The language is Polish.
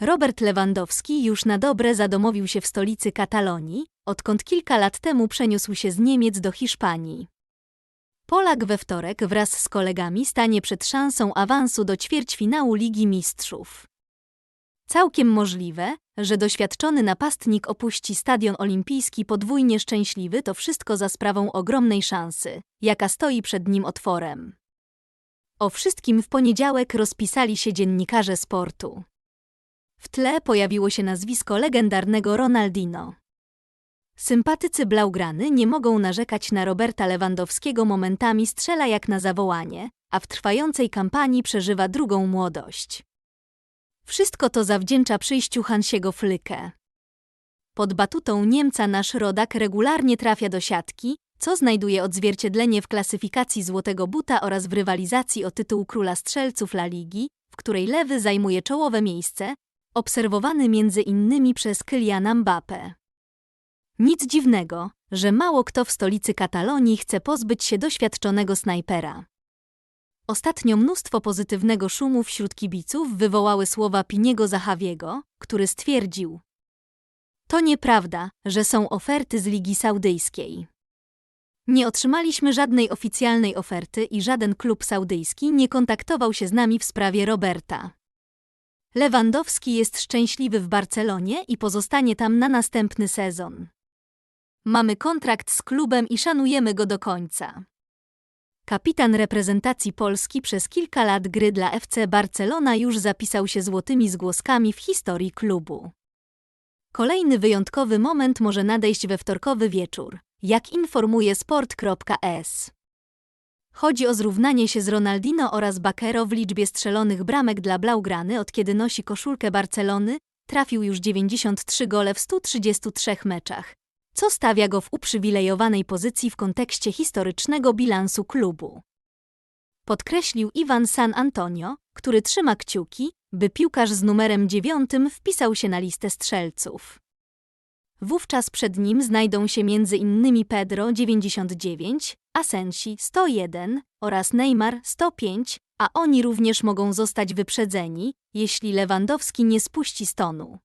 Robert Lewandowski już na dobre zadomowił się w stolicy Katalonii, odkąd kilka lat temu przeniósł się z Niemiec do Hiszpanii. Polak we wtorek wraz z kolegami stanie przed szansą awansu do ćwierćfinału Ligi Mistrzów. Całkiem możliwe, że doświadczony napastnik opuści stadion olimpijski podwójnie szczęśliwy to wszystko za sprawą ogromnej szansy, jaka stoi przed nim otworem. O wszystkim w poniedziałek rozpisali się dziennikarze sportu. W tle pojawiło się nazwisko legendarnego Ronaldinho. Sympatycy Blaugrany nie mogą narzekać na Roberta Lewandowskiego momentami strzela jak na zawołanie, a w trwającej kampanii przeżywa drugą młodość. Wszystko to zawdzięcza przyjściu Hansiego Flyke. Pod batutą Niemca nasz rodak regularnie trafia do siatki, co znajduje odzwierciedlenie w klasyfikacji Złotego Buta oraz w rywalizacji o tytuł Króla Strzelców La Ligi, w której lewy zajmuje czołowe miejsce, obserwowany między innymi przez Kyliana Mbappé. Nic dziwnego, że mało kto w stolicy Katalonii chce pozbyć się doświadczonego snajpera. Ostatnio mnóstwo pozytywnego szumu wśród kibiców wywołały słowa Piniego Zahawiego, który stwierdził: To nieprawda, że są oferty z Ligi Saudyjskiej. Nie otrzymaliśmy żadnej oficjalnej oferty i żaden klub saudyjski nie kontaktował się z nami w sprawie Roberta. Lewandowski jest szczęśliwy w Barcelonie i pozostanie tam na następny sezon. Mamy kontrakt z klubem i szanujemy go do końca. Kapitan reprezentacji Polski przez kilka lat gry dla FC Barcelona już zapisał się złotymi zgłoskami w historii klubu. Kolejny wyjątkowy moment może nadejść we wtorkowy wieczór, jak informuje sport.es. Chodzi o zrównanie się z Ronaldinho oraz Bakero w liczbie strzelonych bramek dla Blaugrany od kiedy nosi koszulkę Barcelony, trafił już 93 gole w 133 meczach, co stawia go w uprzywilejowanej pozycji w kontekście historycznego bilansu klubu. Podkreślił Iwan San Antonio, który trzyma kciuki, by piłkarz z numerem 9 wpisał się na listę strzelców. Wówczas przed nim znajdą się m.in. Pedro 99, Asensi 101 oraz Neymar 105, a oni również mogą zostać wyprzedzeni, jeśli Lewandowski nie spuści stonu.